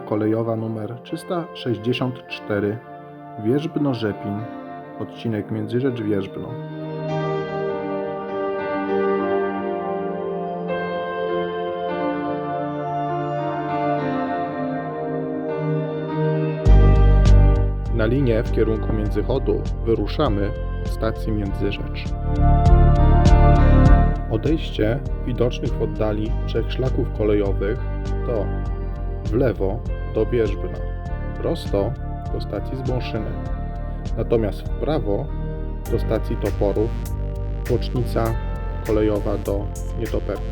kolejowa nr 364 Wierzbno-Rzepin, odcinek Międzyrzecz-Wierzbno. Na linię w kierunku Międzychodu wyruszamy od stacji Międzyrzecz. Odejście widocznych w oddali trzech szlaków kolejowych to w lewo do Wierzbna, prosto do stacji Zbąszyny, natomiast w prawo do stacji Toporów, bocznica kolejowa do Nietoperka.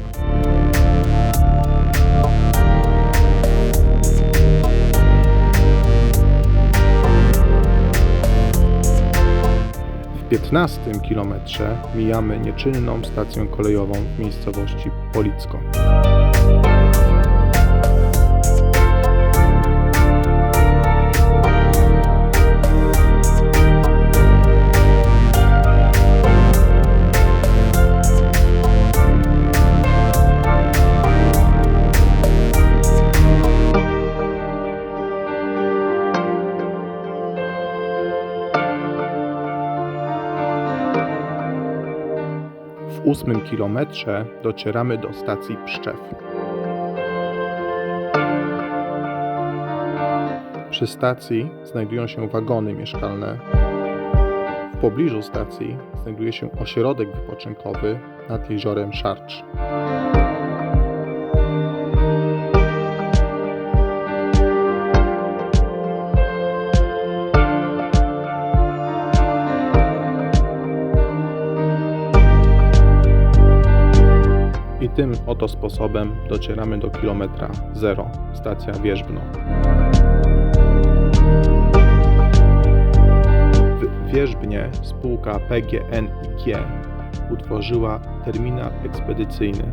W 15 kilometrze mijamy nieczynną stację kolejową w miejscowości Policko. Ósmym kilometrze docieramy do stacji Pszczew. Przy stacji znajdują się wagony mieszkalne. W pobliżu stacji znajduje się ośrodek wypoczynkowy nad jeziorem Szarcz. I tym oto sposobem docieramy do kilometra zero, stacja Wierzbno. W Wierzbnie spółka PGNiG utworzyła terminal ekspedycyjny.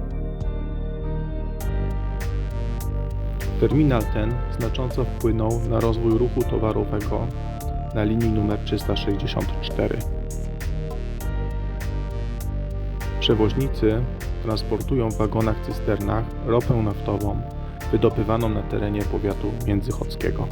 Terminal ten znacząco wpłynął na rozwój ruchu towarowego na linii nr 364. Przewoźnicy transportują w wagonach cysternach ropę naftową wydobywaną na terenie powiatu międzychodzkiego.